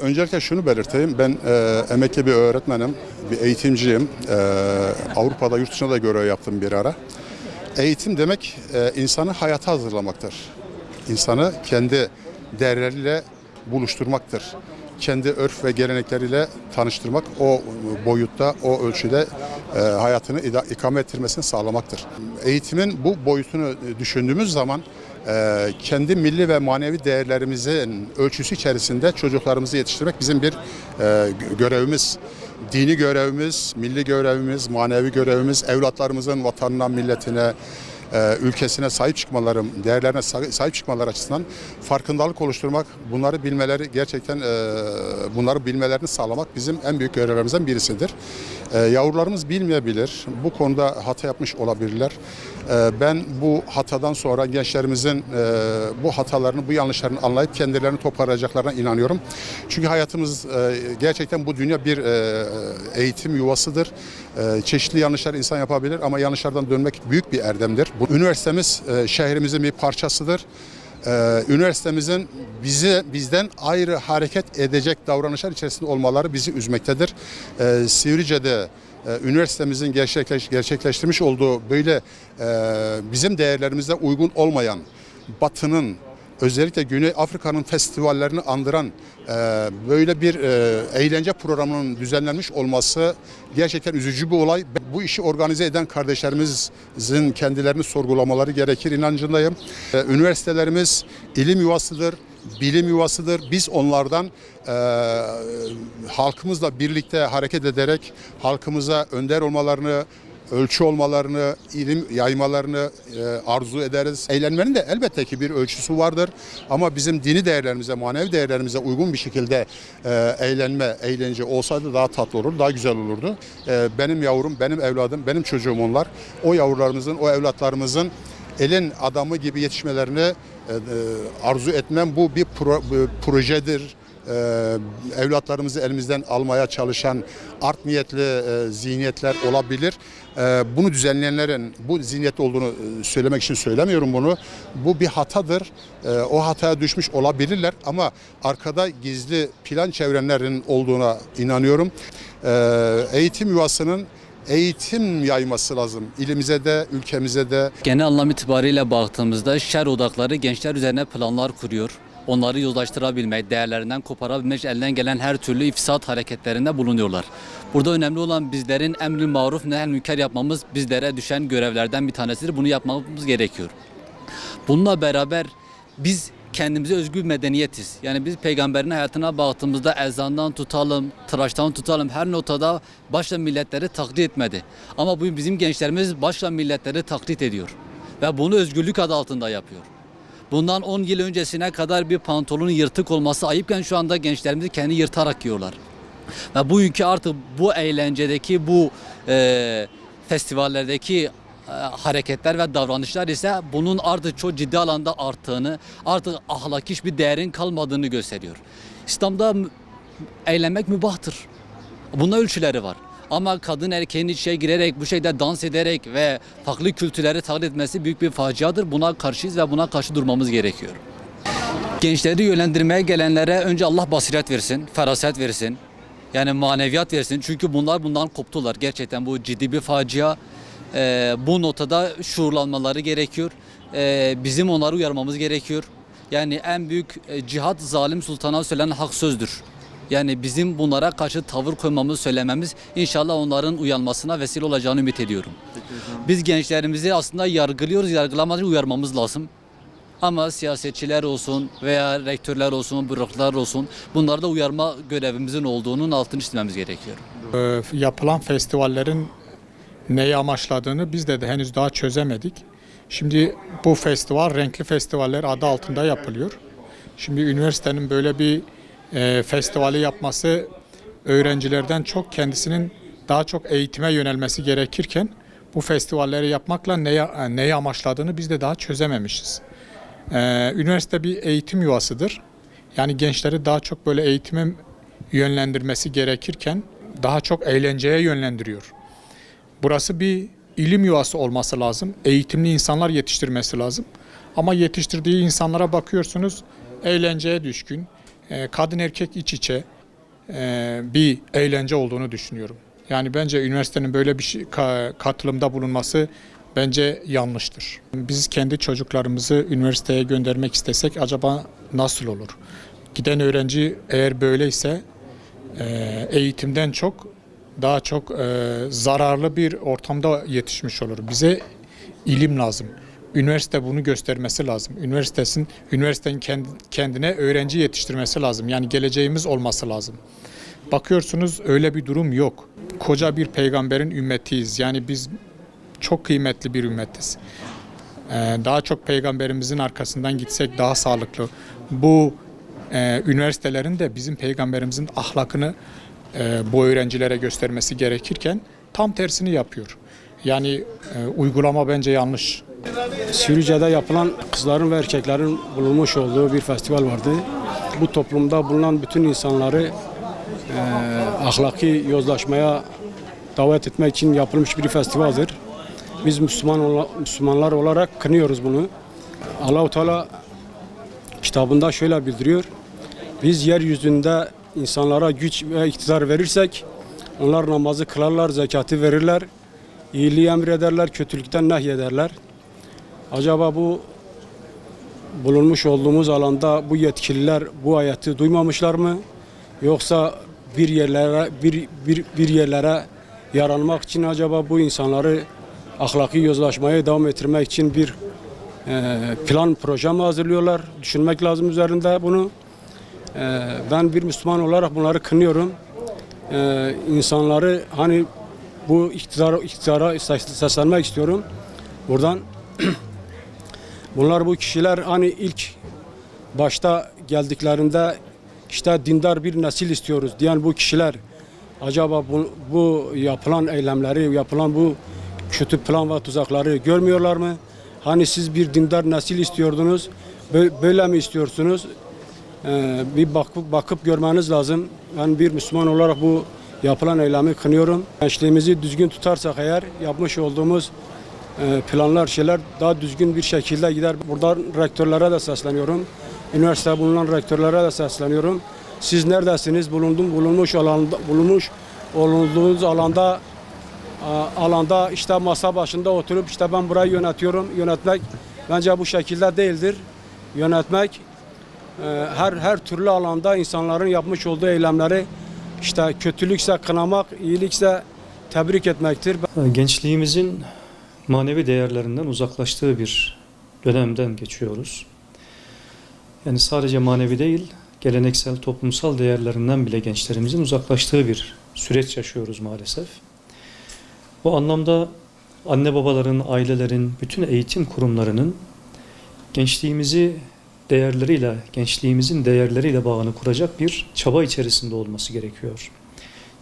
Öncelikle şunu belirteyim. Ben e, emekli bir öğretmenim, bir eğitimciyim. E, Avrupa'da, yurt dışında da görev yaptım bir ara. Eğitim demek e, insanı hayata hazırlamaktır. İnsanı kendi değerleriyle buluşturmaktır. Kendi örf ve gelenekleriyle tanıştırmak, o boyutta, o ölçüde e, hayatını ikame ettirmesini sağlamaktır. Eğitimin bu boyutunu düşündüğümüz zaman e, kendi milli ve manevi değerlerimizin ölçüsü içerisinde çocuklarımızı yetiştirmek bizim bir e, gö- görevimiz. Dini görevimiz, milli görevimiz, manevi görevimiz, evlatlarımızın vatanına, milletine, e, ülkesine sahip çıkmaları, değerlerine sa- sahip çıkmaları açısından farkındalık oluşturmak, bunları bilmeleri gerçekten e, bunları bilmelerini sağlamak bizim en büyük görevlerimizden birisidir. E, Yavrularımız bilmeyebilir, bu konuda hata yapmış olabilirler. E, Ben bu hatadan sonra gençlerimizin e, bu hatalarını, bu yanlışlarını anlayıp kendilerini toparlayacaklarına inanıyorum. Çünkü hayatımız e, gerçekten bu dünya bir e, eğitim yuvasıdır. Çeşitli yanlışlar insan yapabilir ama yanlışlardan dönmek büyük bir erdemdir. Bu üniversitemiz şehrimizin bir parçasıdır. Ee, üniversitemizin bizi bizden ayrı hareket edecek davranışlar içerisinde olmaları bizi üzmektedir. Ee, Sivrice'de e, üniversitemizin gerçekleş, gerçekleştirmiş olduğu böyle e, bizim değerlerimize uygun olmayan Batı'nın özellikle Güney Afrika'nın festivallerini andıran e, böyle bir e, eğlence programının düzenlenmiş olması gerçekten üzücü bir olay. Bu işi organize eden kardeşlerimizin kendilerini sorgulamaları gerekir inancındayım. E, üniversitelerimiz ilim yuvasıdır, bilim yuvasıdır. Biz onlardan e, halkımızla birlikte hareket ederek halkımıza önder olmalarını, ölçü olmalarını, ilim yaymalarını e, arzu ederiz. Eğlenmenin de elbette ki bir ölçüsü vardır. Ama bizim dini değerlerimize, manevi değerlerimize uygun bir şekilde e, eğlenme, eğlence olsaydı daha tatlı olur, daha güzel olurdu. E, benim yavrum, benim evladım, benim çocuğum onlar. O yavrularımızın, o evlatlarımızın elin adamı gibi yetişmelerini e, e, arzu etmem. Bu bir pro- bir projedir e, evlatlarımızı elimizden almaya çalışan art niyetli e, zihniyetler olabilir. E, bunu düzenleyenlerin bu zihniyet olduğunu e, söylemek için söylemiyorum bunu. Bu bir hatadır. E, o hataya düşmüş olabilirler ama arkada gizli plan çevrenlerin olduğuna inanıyorum. E, eğitim yuvasının eğitim yayması lazım. İlimize de, ülkemize de, Genel anlam itibariyle baktığımızda şer odakları gençler üzerine planlar kuruyor. Onları yozlaştırabilmek, değerlerinden koparabilmek, elden gelen her türlü ifsat hareketlerinde bulunuyorlar. Burada önemli olan bizlerin emri maruf nehl münker yapmamız bizlere düşen görevlerden bir tanesidir. Bunu yapmamız gerekiyor. Bununla beraber biz kendimize özgü bir medeniyetiz. Yani biz peygamberin hayatına baktığımızda ezandan tutalım, tıraştan tutalım her notada başla milletleri taklit etmedi. Ama bu bizim gençlerimiz başla milletleri taklit ediyor. Ve bunu özgürlük adı altında yapıyor. Bundan 10 yıl öncesine kadar bir pantolonun yırtık olması ayıpken şu anda gençlerimiz kendi yırtarak giyiyorlar. Ve bugünkü artık bu eğlencedeki bu e, festivallerdeki e, hareketler ve davranışlar ise bunun artık çok ciddi alanda arttığını, artık ahlaki hiçbir değerin kalmadığını gösteriyor. İslam'da eğlenmek mübahtır. Bunun ölçüleri var. Ama kadın erkeğin içine girerek bu şekilde dans ederek ve farklı kültürleri taklit etmesi büyük bir faciadır. Buna karşıyız ve buna karşı durmamız gerekiyor. Gençleri yönlendirmeye gelenlere önce Allah basiret versin, feraset versin. Yani maneviyat versin. Çünkü bunlar bundan koptular. Gerçekten bu ciddi bir facia. Ee, bu notada şuurlanmaları gerekiyor. Ee, bizim onları uyarmamız gerekiyor. Yani en büyük e, cihat zalim sultana söylenen hak sözdür. Yani bizim bunlara karşı tavır koymamız, söylememiz inşallah onların uyanmasına vesile olacağını ümit ediyorum. Biz gençlerimizi aslında yargılıyoruz, yargılamadan uyarmamız lazım. Ama siyasetçiler olsun veya rektörler olsun, bürokratlar olsun bunları da uyarma görevimizin olduğunun altını çizmemiz gerekiyor. Ee, yapılan festivallerin neyi amaçladığını biz de, de henüz daha çözemedik. Şimdi bu festival renkli festivaller adı altında yapılıyor. Şimdi üniversitenin böyle bir e, festivali yapması öğrencilerden çok kendisinin daha çok eğitime yönelmesi gerekirken bu festivalleri yapmakla neyi, neyi amaçladığını biz de daha çözememişiz. Ee, üniversite bir eğitim yuvasıdır. Yani gençleri daha çok böyle eğitime yönlendirmesi gerekirken daha çok eğlenceye yönlendiriyor. Burası bir ilim yuvası olması lazım. Eğitimli insanlar yetiştirmesi lazım. Ama yetiştirdiği insanlara bakıyorsunuz eğlenceye düşkün, kadın erkek iç içe e, bir eğlence olduğunu düşünüyorum. Yani bence üniversitenin böyle bir şey, ka- katılımda bulunması bence yanlıştır. Biz kendi çocuklarımızı üniversiteye göndermek istesek acaba nasıl olur? Giden öğrenci eğer böyleyse e, eğitimden çok daha çok e, zararlı bir ortamda yetişmiş olur. Bize ilim lazım. Üniversite bunu göstermesi lazım. Üniversitesin üniversitenin kend- kendine öğrenci yetiştirmesi lazım. Yani geleceğimiz olması lazım. Bakıyorsunuz öyle bir durum yok. Koca bir peygamberin ümmetiyiz. Yani biz çok kıymetli bir ümmetiz. Ee, daha çok peygamberimizin arkasından gitsek daha sağlıklı. Bu e, üniversitelerin de bizim peygamberimizin ahlakını e, bu öğrencilere göstermesi gerekirken tam tersini yapıyor. Yani e, uygulama bence yanlış. Sürüce'de yapılan kızların ve erkeklerin bulunmuş olduğu bir festival vardı. Bu toplumda bulunan bütün insanları e, ahlaki yozlaşmaya davet etmek için yapılmış bir festivaldir. Biz Müslüman ola- Müslümanlar olarak kınıyoruz bunu. Allahu Teala kitabında şöyle bildiriyor. Biz yeryüzünde insanlara güç ve iktidar verirsek onlar namazı kılarlar, zekatı verirler, iyiliği emrederler, kötülükten nehyederler. Acaba bu bulunmuş olduğumuz alanda bu yetkililer bu ayeti duymamışlar mı? Yoksa bir yerlere bir bir bir yerlere yaranmak için acaba bu insanları ahlaki yozlaşmaya devam ettirmek için bir e, plan proje mi hazırlıyorlar? Düşünmek lazım üzerinde bunu. E, ben bir Müslüman olarak bunları kınıyorum. E, insanları hani bu iktidara, iktidara seslenmek istiyorum. Buradan Bunlar bu kişiler hani ilk başta geldiklerinde işte dindar bir nesil istiyoruz diyen bu kişiler acaba bu, bu yapılan eylemleri, yapılan bu kötü plan ve tuzakları görmüyorlar mı? Hani siz bir dindar nesil istiyordunuz, bö- böyle mi istiyorsunuz? Ee, bir bakıp, bakıp görmeniz lazım. Ben bir Müslüman olarak bu yapılan eylemi kınıyorum. Gençliğimizi düzgün tutarsak eğer yapmış olduğumuz planlar şeyler daha düzgün bir şekilde gider. Buradan rektörlere de sesleniyorum. Üniversite bulunan rektörlere de sesleniyorum. Siz neredesiniz? Bulundum bulunmuş alanda bulunmuş olduğunuz alanda alanda işte masa başında oturup işte ben burayı yönetiyorum. Yönetmek bence bu şekilde değildir. Yönetmek e, her her türlü alanda insanların yapmış olduğu eylemleri işte kötülükse kınamak, iyilikse tebrik etmektir. Gençliğimizin manevi değerlerinden uzaklaştığı bir dönemden geçiyoruz. Yani sadece manevi değil, geleneksel toplumsal değerlerinden bile gençlerimizin uzaklaştığı bir süreç yaşıyoruz maalesef. Bu anlamda anne babaların, ailelerin, bütün eğitim kurumlarının gençliğimizi değerleriyle, gençliğimizin değerleriyle bağını kuracak bir çaba içerisinde olması gerekiyor.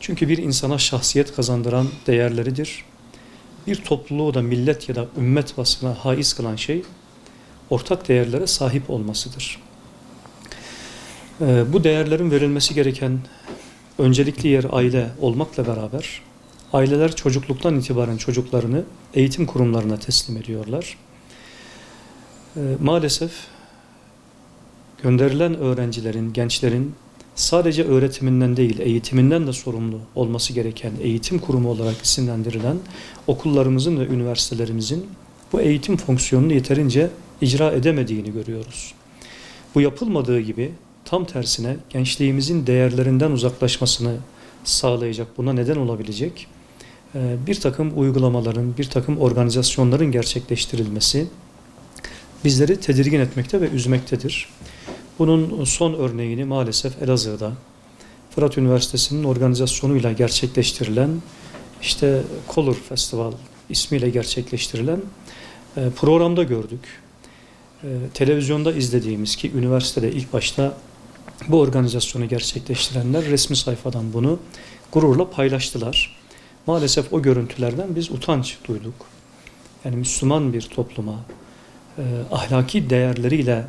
Çünkü bir insana şahsiyet kazandıran değerleridir bir topluluğu da millet ya da ümmet vasfına haiz kılan şey ortak değerlere sahip olmasıdır. Ee, bu değerlerin verilmesi gereken öncelikli yer aile olmakla beraber aileler çocukluktan itibaren çocuklarını eğitim kurumlarına teslim ediyorlar. Ee, maalesef gönderilen öğrencilerin, gençlerin sadece öğretiminden değil, eğitiminden de sorumlu olması gereken eğitim kurumu olarak isimlendirilen okullarımızın ve üniversitelerimizin bu eğitim fonksiyonunu yeterince icra edemediğini görüyoruz. Bu yapılmadığı gibi tam tersine gençliğimizin değerlerinden uzaklaşmasını sağlayacak, buna neden olabilecek e, bir takım uygulamaların, bir takım organizasyonların gerçekleştirilmesi bizleri tedirgin etmekte ve üzmektedir. Bunun son örneğini maalesef Elazığ'da Fırat Üniversitesi'nin organizasyonuyla gerçekleştirilen işte Color Festival ismiyle gerçekleştirilen e, programda gördük. E, televizyonda izlediğimiz ki üniversitede ilk başta bu organizasyonu gerçekleştirenler resmi sayfadan bunu gururla paylaştılar. Maalesef o görüntülerden biz utanç duyduk. Yani Müslüman bir topluma, e, ahlaki değerleriyle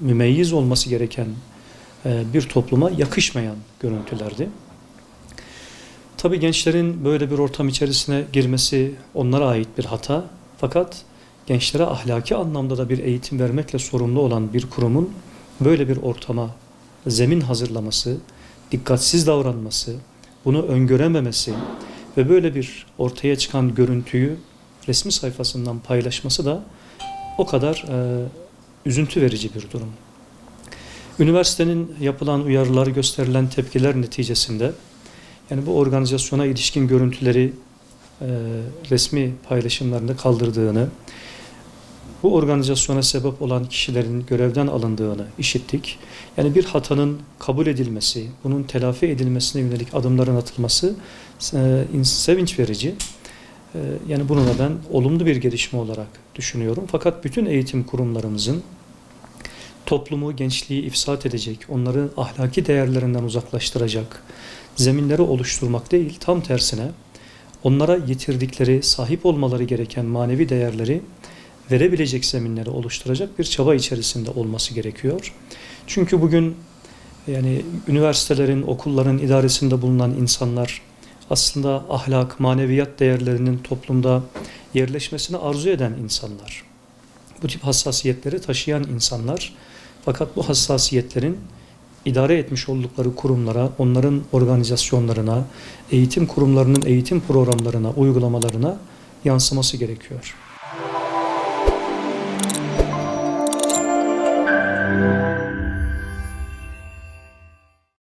mümeyyiz olması gereken e, bir topluma yakışmayan görüntülerdi. Tabi gençlerin böyle bir ortam içerisine girmesi onlara ait bir hata. Fakat gençlere ahlaki anlamda da bir eğitim vermekle sorumlu olan bir kurumun böyle bir ortama zemin hazırlaması, dikkatsiz davranması, bunu öngörememesi ve böyle bir ortaya çıkan görüntüyü resmi sayfasından paylaşması da o kadar e, üzüntü verici bir durum. Üniversitenin yapılan uyarılar, gösterilen tepkiler neticesinde yani bu organizasyona ilişkin görüntüleri e, resmi paylaşımlarında kaldırdığını, bu organizasyona sebep olan kişilerin görevden alındığını işittik. Yani bir hatanın kabul edilmesi, bunun telafi edilmesine yönelik adımların atılması e, sevinç verici. E, Yani bunu da ben olumlu bir gelişme olarak düşünüyorum. Fakat bütün eğitim kurumlarımızın toplumu, gençliği ifsat edecek, onları ahlaki değerlerinden uzaklaştıracak zeminleri oluşturmak değil, tam tersine onlara yitirdikleri, sahip olmaları gereken manevi değerleri verebilecek zeminleri oluşturacak bir çaba içerisinde olması gerekiyor. Çünkü bugün yani üniversitelerin, okulların idaresinde bulunan insanlar aslında ahlak, maneviyat değerlerinin toplumda yerleşmesini arzu eden insanlar. Bu tip hassasiyetleri taşıyan insanlar. Fakat bu hassasiyetlerin idare etmiş oldukları kurumlara, onların organizasyonlarına, eğitim kurumlarının eğitim programlarına, uygulamalarına yansıması gerekiyor.